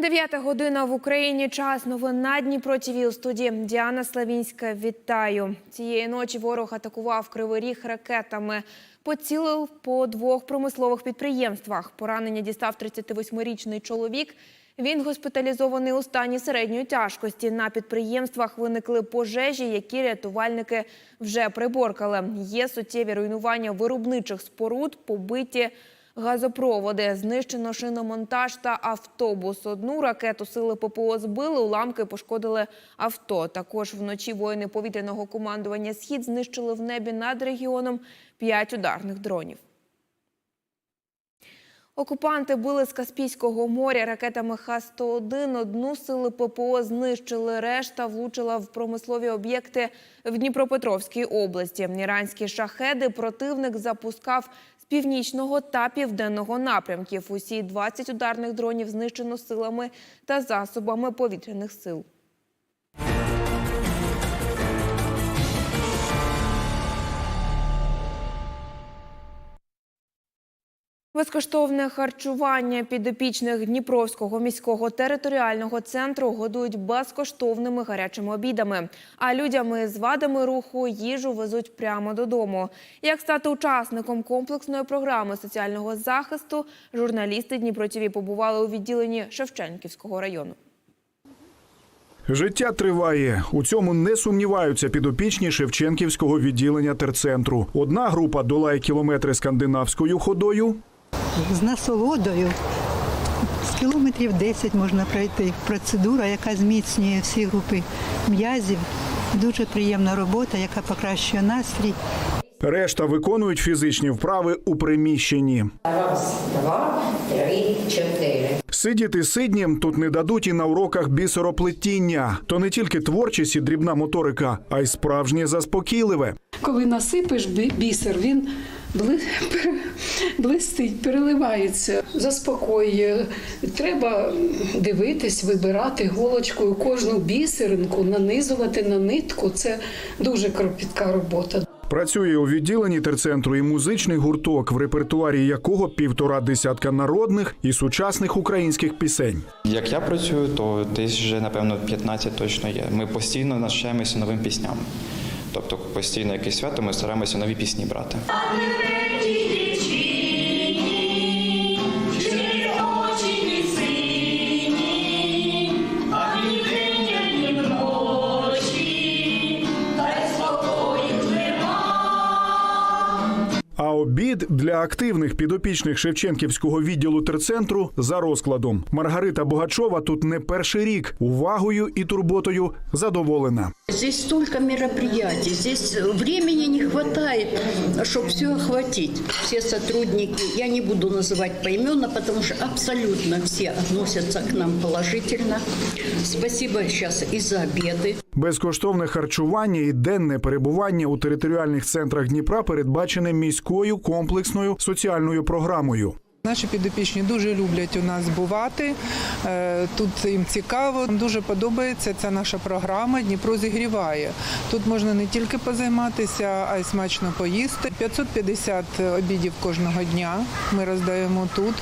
Дев'ята година в Україні. Час новин на Дніпро ТВ у студії Діана Славінська. Вітаю. Цієї ночі ворог атакував Кривий Ріг ракетами. Поцілив по двох промислових підприємствах. Поранення дістав 38-річний чоловік. Він госпіталізований у стані середньої тяжкості. На підприємствах виникли пожежі, які рятувальники вже приборкали. Є суттєві руйнування виробничих споруд, побиті газопроводи. Знищено шиномонтаж та автобус. Одну ракету сили ППО збили, уламки пошкодили авто. Також вночі воїни повітряного командування «Схід» знищили в небі над регіоном п'ять ударних дронів. Окупанти били з Каспійського моря ракетами Х-101. Одну сили ППО знищили, решта влучила в промислові об'єкти в Дніпропетровській області. Іранські шахеди противник запускав північного та південного напрямків. Усі 20 ударних дронів знищено силами та засобами повітряних сил. Безкоштовне харчування підопічних Дніпровського міського територіального центру годують безкоштовними гарячими обідами. А людям із вадами руху їжу везуть прямо додому. Як стати учасником комплексної програми соціального захисту, журналісти Дніпро ТВ побували у відділенні Шевченківського району. Життя триває. У цьому не сумніваються підопічні Шевченківського відділення терцентру. Одна група долає кілометри скандинавською ходою, з насолодою. З кілометрів 10 можна пройти. Процедура, яка зміцнює всі групи м'язів. Дуже приємна робота, яка покращує настрій. решта виконують фізичні вправи у приміщенні. Раз, два, три, чотири. Сидіти сиднім тут не дадуть і на уроках бісероплетіння. То не тільки творчість і дрібна моторика, а й справжнє заспокійливе. Коли насипиш бі- бісер, він блистить, переливається, заспокоює. Треба дивитись, вибирати голочкою кожну бісеринку, нанизувати на нитку. Це дуже кропітка робота. Працює у відділенні терцентру і музичний гурток, в репертуарі якого півтора десятка народних і сучасних українських пісень. Як я працюю, то десь вже напевно 15 точно є. Ми постійно навчаємося новим пісням. Тобто постійно якесь свято ми стараємося нові пісні брати. А обід для активних підопічних Шевченківського відділу терцентру за розкладом. Маргарита Богачова тут не перший рік увагою і турботою задоволена. Здесь столько мероприятий, здесь времени не хватает, чтобы все охватить. Все сотрудники, я не буду называть поименно, потому что абсолютно все относятся к нам положительно. Спасибо сейчас и за обеды. Безкоштовне харчування і денне перебування у територіальних центрах Дніпра передбачене міською комплексною соціальною програмою. Наші підопічні дуже люблять у нас бувати. Е, Тут їм цікаво. Дуже подобається ця наша програма. Дніпро зігріває. Тут можна не тільки позайматися, а й смачно поїсти. 550 обідів кожного дня ми роздаємо тут.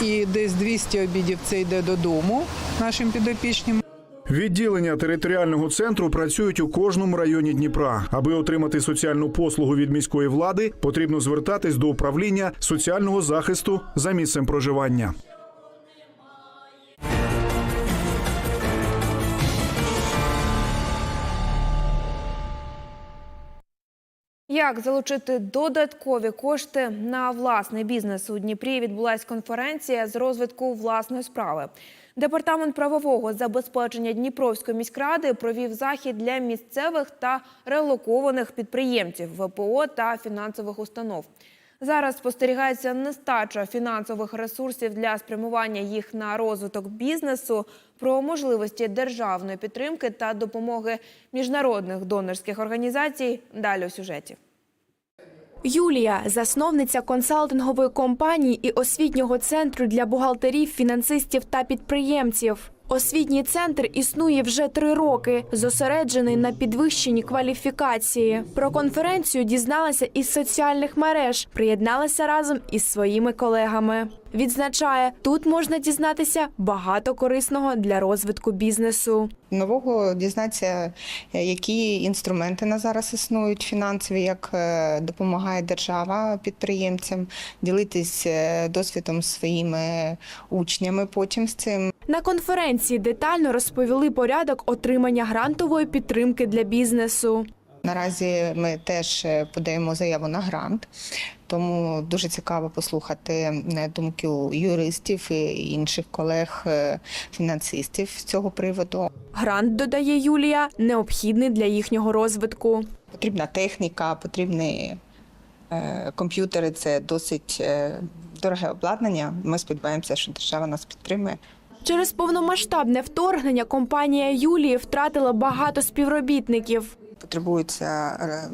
І десь 200 обідів це йде додому нашим підопічним. Відділення територіального центру працюють у кожному районі Дніпра. Аби отримати соціальну послугу від міської влади, потрібно звертатись до управління соціального захисту за місцем проживання. Як залучити додаткові кошти на власний бізнес у Дніпрі? Відбулася конференція з розвитку власної справи. Департамент правового забезпечення Дніпровської міськради провів захід для місцевих та релокованих підприємців ВПО та фінансових установ. Зараз спостерігається нестача фінансових ресурсів для спрямування їх на розвиток бізнесу. Про можливості державної підтримки та допомоги міжнародних донорських організацій далі у сюжеті. Юлія, засновниця консалтингової компанії і освітнього центру для бухгалтерів, фінансистів та підприємців. Освітній центр існує вже три роки, зосереджений на підвищенні кваліфікації. Про конференцію дізналася із соціальних мереж, приєдналася разом із своїми колегами. Відзначає, тут можна дізнатися багато корисного для розвитку бізнесу. нового дізнатися, е, які інструменти на зараз існують фінансові, як е, допомагає держава підприємцям, ділитись е, досвідом своїми учнями потім з цим. На конференції детально розповіли порядок отримання грантової підтримки для бізнесу. Наразі ми теж е, подаємо заяву на грант, тому дуже цікаво послухати е, думки юристів і інших колег е, з цього приводу. Грант, додає Юлія, необхідний для їхнього розвитку. Потрібна техніка, потрібні комп'ютери. Це досить дороге обладнання. Ми сподіваємося, що держава нас підтримує. Через повномасштабне вторгнення компанія Юлії втратила багато співробітників. Потребується е,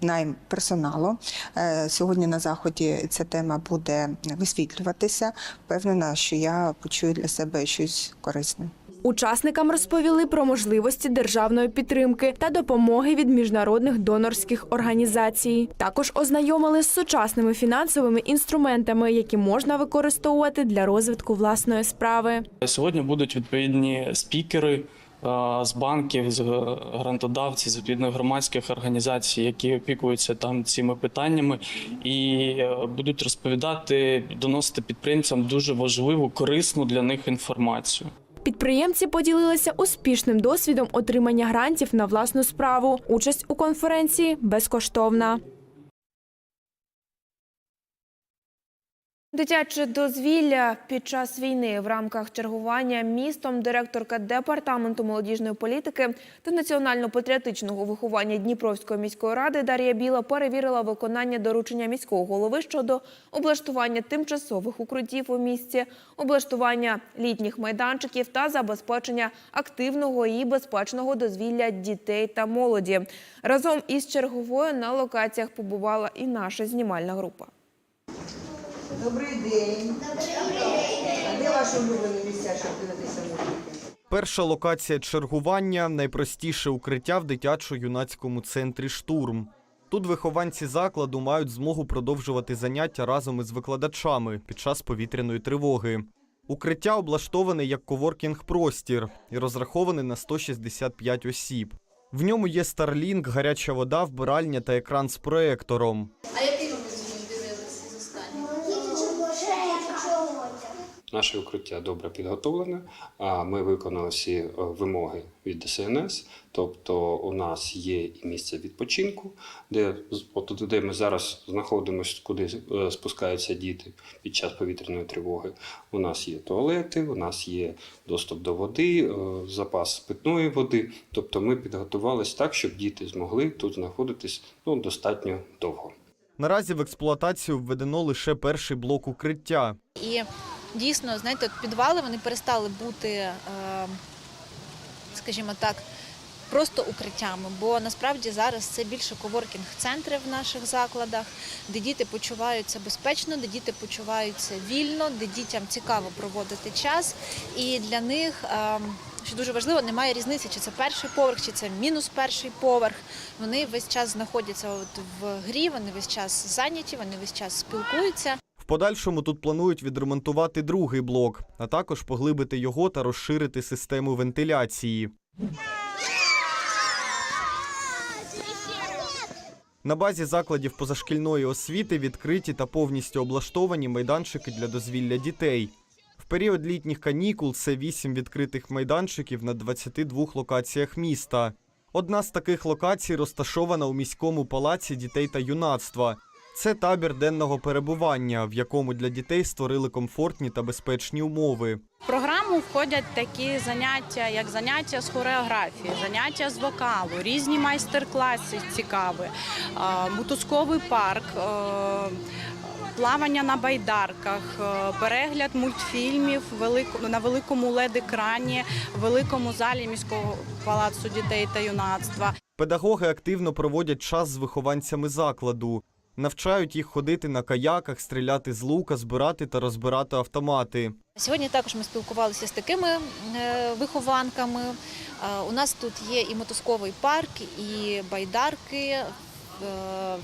найм персоналу. Е, Сьогодні на заході ця тема буде висвітлюватися. Впевнена, що я почую для себе щось корисне. Учасникам розповіли про можливості державної підтримки та допомоги від міжнародних донорських організацій. Також ознайомили з сучасними фінансовими інструментами, які можна використовувати для розвитку власної справи. Сьогодні будуть відповідні спікери з банків, з е, грантодавців, з відповідних громадських організацій, які опікуються там цими питаннями, і е, будуть розповідати, доносити підприємцям дуже важливу, корисну для них інформацію. Підприємці поділилися успішним досвідом отримання грантів на власну справу. Участь у конференції безкоштовна. Дитяче дозвілля під час війни в рамках чергування містом директорка департаменту молодіжної політики та національно-патріотичного виховання Дніпровської міської ради Дар'я Біла перевірила виконання доручення міського голови щодо облаштування тимчасових укриттів у місті, облаштування літніх майданчиків та забезпечення активного і безпечного дозвілля дітей та молоді. Разом із черговою на локаціях побувала і наша знімальна група. Добрий день. А де ваші улюблені місця, щоб дивитися мультики? Перша локація чергування найпростіше укриття в дитячо-юнацькому центрі Штурм. Тут вихованці закладу мають змогу продовжувати заняття разом із викладачами під час повітряної тривоги. Укриття облаштоване як коворкінг-простір і розраховане на 165 осіб. В ньому є Starlink, гаряча вода, вбиральня та екран з проектором. А Наше укриття добре підготовлене. а Ми виконали всі е, вимоги від ДСНС. Тобто, у нас є і місце відпочинку, де от де ми зараз знаходимося, куди е, спускаються діти під час повітряної тривоги. У нас є туалети, у нас є доступ до води, е, запас питної води. Тобто, ми підготувалися так, щоб діти змогли тут знаходитись ну, достатньо довго. Наразі в експлуатацію введено лише перший блок укриття. І дійсно, знаєте, от підвали вони перестали бути, е, скажімо так, просто укриттями, бо насправді зараз це більше коворкінг-центри в наших закладах, де діти почуваються безпечно, де діти почуваються вільно, де дітям цікаво проводити час. І для них, е, що дуже важливо, немає різниці, чи це перший поверх, чи це мінус перший поверх. Вони весь час знаходяться от в грі, вони весь час зайняті, вони весь час спілкуються. Подальшому тут планують відремонтувати другий блок, а також поглибити його та розширити систему вентиляції. На базі закладів позашкільної освіти відкриті та повністю облаштовані майданчики для дозвілля дітей. В період літніх канікул це вісім відкритих майданчиків на 22 локаціях міста. Одна з таких локацій розташована у міському палаці дітей та юнацтва. Це табір денного перебування, в якому для дітей створили комфортні та безпечні умови. В програму входять такі заняття, як заняття з хореографії, заняття з вокалу, різні майстер-класи цікаві, мотузковий парк. Плавання на байдарках, перегляд мультфільмів на великому лед-екрані, великому залі міського палацу дітей та юнацтва. Педагоги активно проводять час з вихованцями закладу, навчають їх ходити на каяках, стріляти з лука, збирати та розбирати автомати. Сьогодні також ми спілкувалися з такими е, вихованками. Е, У нас тут є і мотузковий парк, і байдарки. е,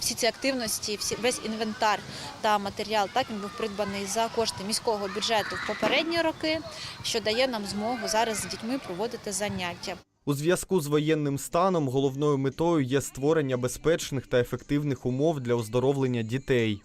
всі ці активності, всі, весь інвентар та матеріал, так він був придбаний за кошти міського бюджету в попередні роки, що дає нам змогу зараз з дітьми проводити заняття. У зв'язку з воєнним станом головною метою є створення безпечних та ефективних умов для оздоровлення дітей.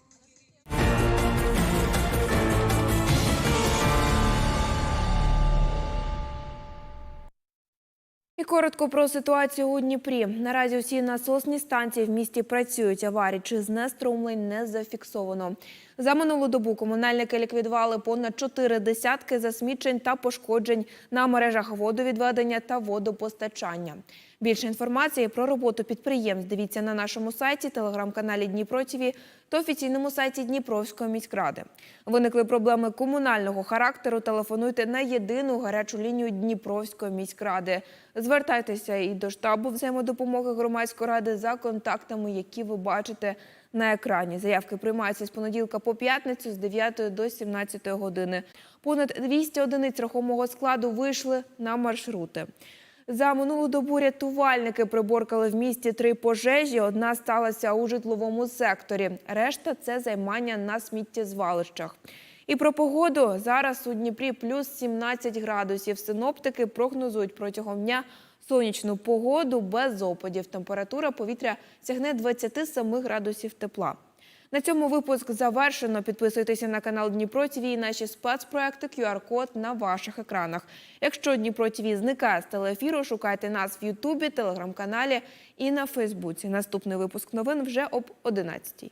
І коротко про ситуацію у Дніпрі. Наразі усі насосні станції в місті працюють. Аварій чи знеструмлень не зафіксовано. За минулу добу комунальники ліквідували понад чотири десятки засмічень та пошкоджень на мережах водовідведення та водопостачання. Більше інформації про роботу підприємств дивіться на нашому сайті, телеграм-каналі Дніпро ТІВІ та офіційному сайті Дніпровської міськради. Виникли проблеми комунального характеру. Телефонуйте на єдину гарячу лінію Дніпровської міськради. Звертайтеся і до штабу взаємодопомоги громадської ради за контактами, які ви бачите на екрані. Заявки приймаються з понеділка по п'ятницю з 9 до 17 години. Понад 200 одиниць рухомого складу вийшли на маршрути. За минулу добу рятувальники приборкали в місті три пожежі. Одна сталася у житловому секторі. Решта це займання на сміттєзвалищах. І про погоду зараз у Дніпрі плюс 17 градусів. Синоптики прогнозують протягом дня сонячну погоду без опадів. Температура повітря сягне 27 градусів тепла. На цьому випуск завершено. Підписуйтеся на канал Дніпро ТВ і наші спецпроекти QR-код на ваших екранах. Якщо Дніпро ТВ зникає з телеефіру, шукайте нас в Ютубі, телеграм-каналі і на Фейсбуці. Наступний випуск новин вже об 11